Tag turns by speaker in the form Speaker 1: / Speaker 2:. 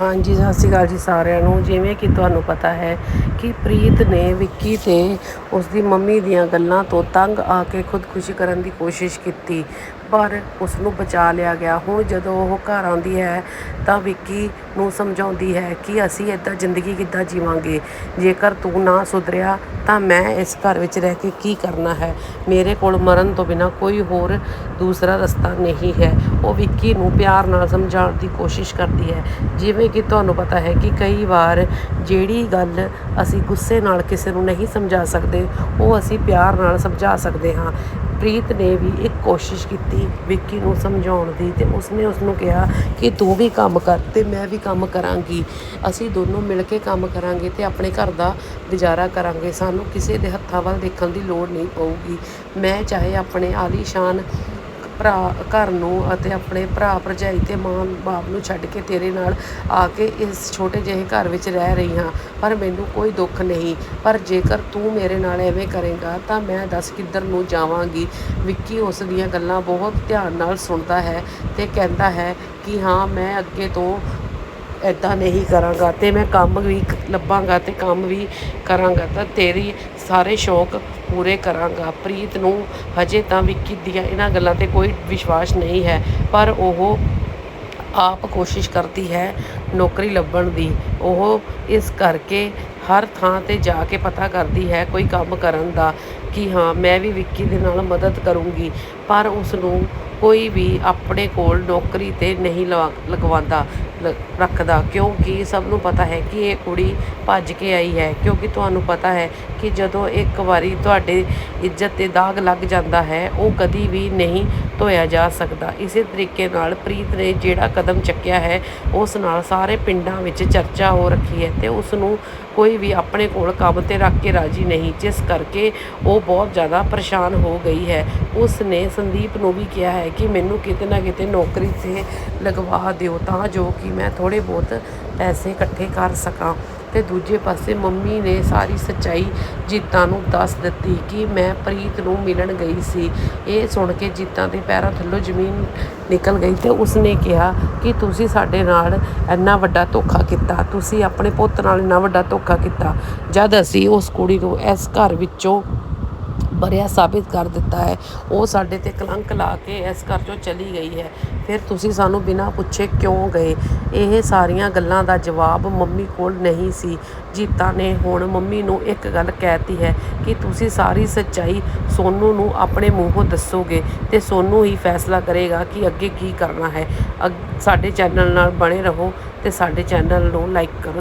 Speaker 1: ਹਾਂਜੀ, ਸਤਿ ਸ਼੍ਰੀ ਅਕਾਲ ਜੀ ਸਾਰਿਆਂ ਨੂੰ। ਜਿਵੇਂ ਕਿ ਤੁਹਾਨੂੰ ਪਤਾ ਹੈ ਕਿ ਪ੍ਰੀਤ ਨੇ ਵਿੱਕੀ ਤੇ ਉਸ ਦੀ ਮੰਮੀ ਦੀਆਂ ਗੱਲਾਂ ਤੋਂ ਤੰਗ ਆ ਕੇ ਖੁਦਕੁਸ਼ੀ ਕਰਨ ਦੀ ਕੋਸ਼ਿਸ਼ ਕੀਤੀ। ਪਰ ਉਸ ਨੂੰ ਬਚਾ ਲਿਆ ਗਿਆ। ਹੁਣ ਜਦੋਂ ਉਹ ਘਰ ਆਉਂਦੀ ਹੈ, ਤਾਂ ਵਿੱਕੀ ਨੂੰ ਸਮਝਾਉਂਦੀ ਹੈ ਕਿ ਅਸੀਂ ਇੱਦਾਂ ਜ਼ਿੰਦਗੀ ਕਿੱਦਾਂ ਜੀਵਾਂਗੇ। ਜੇਕਰ ਤੂੰ ਨਾ ਸੁਧਰਿਆ, ਤਾਂ ਮੈਂ ਇਸ ਘਰ ਵਿੱਚ ਰਹਿ ਕੇ ਕੀ ਕਰਨਾ ਹੈ? ਮੇਰੇ ਕੋਲ ਮਰਨ ਤੋਂ ਬਿਨਾ ਕੋਈ ਹੋਰ ਦੂਸਰਾ ਰਸਤਾ ਨਹੀਂ ਹੈ। ਉਹ ਵਿੱਕੀ ਨੂੰ ਪਿਆਰ ਨਾਲ ਸਮਝਾਉਣ ਦੀ ਕੋਸ਼ਿਸ਼ ਕਰਦੀ ਹੈ। ਜਿਵੇਂ ਕਿ ਤੁਹਾਨੂੰ ਪਤਾ ਹੈ ਕਿ ਕਈ ਵਾਰ ਜਿਹੜੀ ਗੱਲ ਅਸੀਂ ਗੁੱਸੇ ਨਾਲ ਕਿਸੇ ਨੂੰ ਨਹੀਂ ਸਮਝਾ ਸਕਦੇ, ਉਹ ਅਸੀਂ ਪਿਆਰ ਨਾਲ ਸਮਝਾ ਸਕਦੇ ਹਾਂ। ਪ੍ਰੀਤ ਨੇ ਵੀ ਇੱਕ ਕੋਸ਼ਿਸ਼ ਕੀਤੀ ਵਿੱਕੀ ਨੂੰ ਸਮਝਾਉਣ ਦੀ ਤੇ ਉਸਨੇ ਉਸ ਨੂੰ ਕਿਹਾ ਕਿ ਤੂੰ ਵੀ ਕੰਮ ਕਰ ਤੇ ਮੈਂ ਵੀ ਕੰਮ ਕਰਾਂਗੀ। ਅਸੀਂ ਦੋਨੋਂ ਮਿਲ ਕੇ ਕੰਮ ਕਰਾਂਗੇ ਤੇ ਆਪਣੇ ਘਰ ਦਾ ਗੁਜ਼ਾਰਾ ਕਰਾਂਗੇ। ਸਾਨੂੰ ਕਿਸੇ ਦੇ ਹੱਥਾਂ ਵੱਲ ਦੇਖਣ ਦੀ ਲੋੜ ਨਹੀਂ ਪਊਗੀ। ਮੈਂ ਚਾਹੇ ਆਪਣੇ ਆਲੀਸ਼ਾਨ ਭਰਾ, ਘਰ ਨੂੰ ਅਤੇ ਆਪਣੇ ਭਰਾ ਭਰਜਾਈ ਤੇ ਮਾਂ, ਬਾਪ ਨੂੰ ਛੱਡ ਕੇ ਤੇਰੇ ਨਾਲ ਆ ਕੇ ਇਸ ਛੋਟੇ ਜਿਹੇ ਘਰ ਵਿੱਚ ਰਹਿ ਰਹੀ ਹਾਂ। ਪਰ ਮੈਨੂੰ ਕੋਈ ਦੁੱਖ ਨਹੀਂ। ਪਰ ਜੇਕਰ ਤੂੰ ਮੇਰੇ ਨਾਲ ਐਵੇਂ ਕਰੇਗਾ, ਤਾਂ ਮੈਂ ਦੱਸ ਕਿੱਧਰ ਨੂੰ ਜਾਵਾਂਗੀ? ਵਿੱਕੀ ਉਸ ਦੀਆਂ ਗੱਲਾਂ ਬਹੁਤ ਧਿਆਨ ਨਾਲ ਸੁਣਦਾ ਹੈ ਤੇ ਕਹਿੰਦਾ ਹੈ ਕਿ ਹਾਂ, ਮੈਂ ਅੱਗੇ ਤੋਂ ਇੱਦਾਂ ਨਹੀਂ ਕਰਾਂਗਾ ਤੇ ਮੈਂ ਕੰਮ ਵੀ ਲੱਭਾਂਗਾ ਤੇ ਕੰਮ ਵੀ ਕਰਾਂਗਾ ਤਾਂ ਤੇਰੀ ਸਾਰੇ ਸ਼ੌਕ ਪੂਰੇ ਕਰਾਂਗਾ। ਪ੍ਰੀਤ ਨੂੰ ਹਜੇ ਤਾਂ ਵਿੱਕੀ ਦੀਆਂ ਇਹਨਾਂ ਗੱਲਾਂ ਤੇ ਕੋਈ ਵਿਸ਼ਵਾਸ ਨਹੀਂ ਹੈ, ਪਰ ਉਹ ਆਪ ਕੋਸ਼ਿਸ਼ ਕਰਦੀ ਹੈ ਨੌਕਰੀ ਲੱਭਣ ਦੀ। ਉਹ ਇਸ ਕਰਕੇ ਹਰ ਥਾਂ ਤੇ ਜਾ ਕੇ ਪਤਾ ਕਰਦੀ ਹੈ ਕੋਈ ਕੰਮ ਕਰਨ ਦਾ ਕਿ ਹਾਂ, ਮੈਂ ਵੀ ਵਿੱਕੀ ਦੇ ਨਾਲ ਮਦਦ ਕਰੂੰਗੀ, ਪਰ ਉਸ ਨੂੰ ਕੋਈ ਵੀ ਆਪਣੇ ਕੋਲ ਨੌਕਰੀ ਤੇ ਨਹੀਂ ਲਵਾ, ਲਗਵਾਉਂਦਾ। ਰੱਖਦਾ। ਕਿਉਂਕਿ ਸਭ ਨੂੰ ਪਤਾ ਹੈ ਕਿ ਇਹ ਕੁੜੀ ਭੱਜ ਕੇ ਆਈ ਹੈ। ਕਿਉਂਕਿ ਤੁਹਾਨੂੰ ਪਤਾ ਹੈ ਕਿ ਜਦੋਂ ਇੱਕ ਵਾਰੀ ਤੁਹਾਡੇ ਇੱਜ਼ਤ ਤੇ ਦਾਗ ਲੱਗ ਜਾਂਦਾ ਹੈ, ਉਹ ਕਦੀ ਵੀ ਨਹੀਂ ਧੋਇਆ ਜਾ ਸਕਦਾ। ਇਸੇ ਤਰੀਕੇ ਨਾਲ ਪ੍ਰੀਤ ਨੇ ਜਿਹੜਾ ਕਦਮ ਚੱਕਿਆ ਹੈ, ਉਸ ਨਾਲ ਸਾਰੇ ਪਿੰਡਾਂ ਵਿੱਚ ਚਰਚਾ ਹੋ ਰੱਖੀ ਹੈ ਤੇ ਉਸ ਨੂੰ ਕੋਈ ਵੀ ਆਪਣੇ ਕੋਲ ਕੰਮ ਤੇ ਰੱਖ ਕੇ ਰਾਜੀ ਨਹੀਂ। ਜਿਸ ਕਰਕੇ ਉਹ ਬਹੁਤ ਜ਼ਿਆਦਾ ਪਰੇਸ਼ਾਨ ਹੋ ਗਈ ਹੈ। ਉਸ ਨੇ ਸੰਦੀਪ ਨੂੰ ਵੀ ਕਿਹਾ ਹੈ ਕਿ ਮੈਨੂੰ ਕਿਤੇ ਨਾ ਕਿਤੇ ਨੌਕਰੀ ਤੇ ਲਗਵਾ ਦਿਓ ਤਾਂ ਜੋ ਕਿ ਮੈਂ ਥੋੜੇ ਬਹੁਤ ਪੈਸੇ ਇਕੱਠੇ ਕਰ ਸਕਾਂ। ਤੇ ਦੂਜੇ ਪਾਸੇ ਮੰਮੀ ਨੇ ਸਾਰੀ ਸੱਚਾਈ ਜੀਤਾਂ ਨੂੰ ਦੱਸ ਦਿੱਤੀ ਕਿ ਮੈਂ ਪ੍ਰੀਤ ਨੂੰ ਮਿਲਣ ਗਈ ਸੀ। ਇਹ ਸੁਣ ਕੇ ਜੀਤਾਂ ਦੇ ਪੈਰਾਂ ਥੱਲੋਂ ਜ਼ਮੀਨ ਨਿਕਲ ਗਈ ਤੇ ਉਸਨੇ ਕਿਹਾ ਕਿ ਤੁਸੀਂ ਸਾਡੇ ਨਾਲ ਇੰਨਾ ਵੱਡਾ ਧੋਖਾ ਕੀਤਾ, ਤੁਸੀਂ ਆਪਣੇ ਪੁੱਤ ਨਾਲ ਇੰਨਾ ਵੱਡਾ ਧੋਖਾ ਕੀਤਾ। ਜਦ ਅਸੀਂ ਉਸ ਕੁੜੀ ਨੂੰ ਇਸ ਘਰ ਵਿੱਚੋਂ ਬਰਿਆ ਸਾਬਿਤ ਕਰ ਦਿੱਤਾ ਹੈ। ਉਹ ਸਾਡੇ ਤੇ ਕਲੰਕ ਲਾ ਕੇ ਇਸ ਘਰ ਚੋਂ ਚਲੀ ਗਈ ਹੈ। ਫਿਰ ਤੁਸੀਂ ਸਾਨੂੰ ਬਿਨਾਂ ਪੁੱਛੇ ਕਿਉਂ ਗਏ? ਇਹ ਸਾਰੀਆਂ ਗੱਲਾਂ ਦਾ ਜਵਾਬ ਮੰਮੀ ਕੋਲ ਨਹੀਂ ਸੀ। ਜੀਤਾ ਨੇ ਹੁਣ ਮੰਮੀ ਨੂੰ ਇੱਕ ਗੱਲ ਕਹਿਤੀ ਹੈ ਕਿ ਤੁਸੀਂ ਸਾਰੀ ਸੱਚਾਈ ਸੋਨੂ ਨੂੰ ਆਪਣੇ ਮੂੰਹੋਂ ਦੱਸੋਗੇ ਤੇ ਸੋਨੂ ਹੀ ਫੈਸਲਾ ਕਰੇਗਾ ਕਿ ਅੱਗੇ ਕੀ ਕਰਨਾ ਹੈ। ਅਗ- ਸਾਡੇ ਚੈਨਲ ਨਾਲ ਬਣੇ ਰਹੋ ਤੇ ਸਾਡੇ ਚੈਨਲ ਨੂੰ ਲਾਈਕ ਕਰੋ